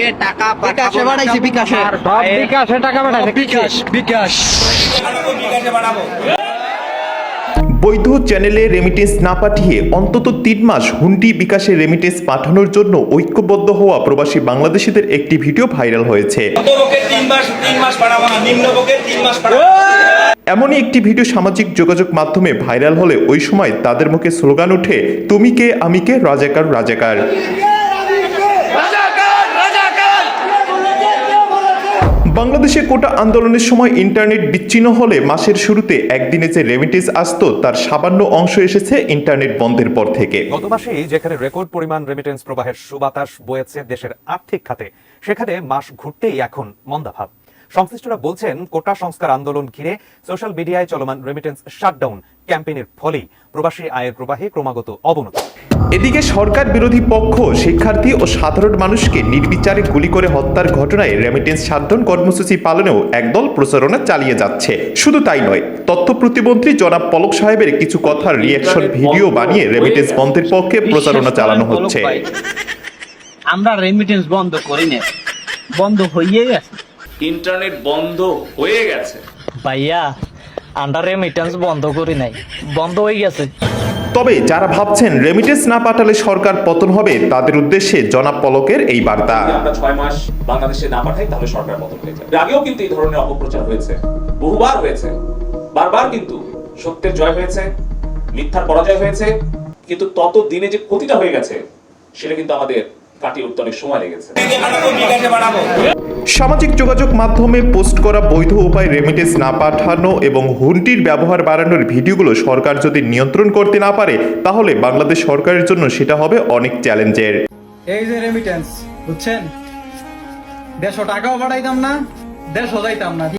থেকে টাকা বিকাশে বাড়াইছে, বিকাশে। সব বিকাশে টাকা পাঠাইছে বিকাশ বিকাশ। বৈধ চ্যানেলে রেমিটেন্স না পাঠিয়ে অন্তত তিন মাস হুন্ডি বিকাশে রেমিটেন্স পাঠানোর জন্য ঐক্যবদ্ধ হওয়া প্রবাসী বাংলাদেশিদের একটি ভিডিও ভাইরাল হয়েছে। এমনই একটি ভিডিও সামাজিক যোগাযোগ মাধ্যমে ভাইরাল হলে ওই সময় তাদের মুখে স্লোগান ওঠে তুমি কে আমি কে রাজাকার রাজাকার। বাংলাদেশে কোটা আন্দোলনের সময় ইন্টারনেট বিচ্ছিন্ন হলে মাসের শুরুতে একদিনে যে রেমিটেন্স আসতো, তার সামান্য অংশ এসেছে ইন্টারনেট বন্ধের পর থেকে। গত মাসে যেখানে রেকর্ড পরিমাণ রেমিটেন্স প্রবাহের সুবাতাস বয়েছে দেশের আর্থিক খাতে, সেখানে মাস ঘুরতেই এখন মন্দাভাব। সংশ্লিষ্টরা বলছেন কোটা সংস্কার আন্দোলন ঘিরে সোশ্যাল মিডিয়ায় চলমান রেমিটেন্স শাটডাউন ক্যাম্পেইনের ফলেই প্রবাসী আয়ের প্রবাহে ক্রমাগত অবনতি। এদিকে সরকার বিরোধী পক্ষ শিক্ষার্থী ও সাধারণ মানুষকে নির্বিচারে গুলি করে হত্যার ঘটনায় রেমিটেন্স সাধন কর্মসূচি পালনেও একদল প্রচারণা চালিয়ে যাচ্ছে। শুধু তাই নয় তথ্য প্রতিমন্ত্রী জনাব পলক সাহেবের কিছু কথার রিয়াকশন ভিডিও বানিয়ে রেমিটেন্স বন্ধের পক্ষে প্রচারণা চালানো হচ্ছে। আমরা রেমিটেন্স বন্ধ করি না বন্ধ হয়ে গেছে ইন্টারনেট বন্ধ হয়ে গেছে। ভাইয়া আন্ডার রেমিটেন্স বন্ধ করি নাই। বন্ধ হয়ে গেছে। তবে যারা ভাবছেন রেমিটেন্স না পাঠালে সরকার পতন হবে তাদের উদ্দেশ্যে জনাব পলকের এই বার্তা। আমরা ছয় মাস বাংলাদেশে না পাঠাই তাহলে সরকার পতন হয়ে যাবে। আগেও কিন্তু এই ধরনের অপপ্রচার হয়েছে। বহুবার হয়েছে। বারবার কিন্তু সত্যের জয় হয়েছে মিথ্যার পরাজয় হয়েছে। কিন্তু তত দিনে যে ক্ষতিটা হয়ে গেছে সেটা কিন্তু আমাদের কাটিয়ে উঠতে অনেক সময় লেগেছে। সামাজিক যোগাযোগ মাধ্যমে পোস্ট করা বৈধ উপায় রেমিটেন্স না পাঠানো এবং হুন্ডির ব্যবহার বাড়ানোর ভিডিওগুলো সরকার যদি নিয়ন্ত্রণ করতে না পারে তাহলে বাংলাদেশ সরকারের জন্য সেটা হবে অনেক চ্যালেঞ্জের। এই যে রেমিটেন্স বুঝছেন? দেড়শো টাকাও বাড়াইতাম না দেড়শো যাইতাম না।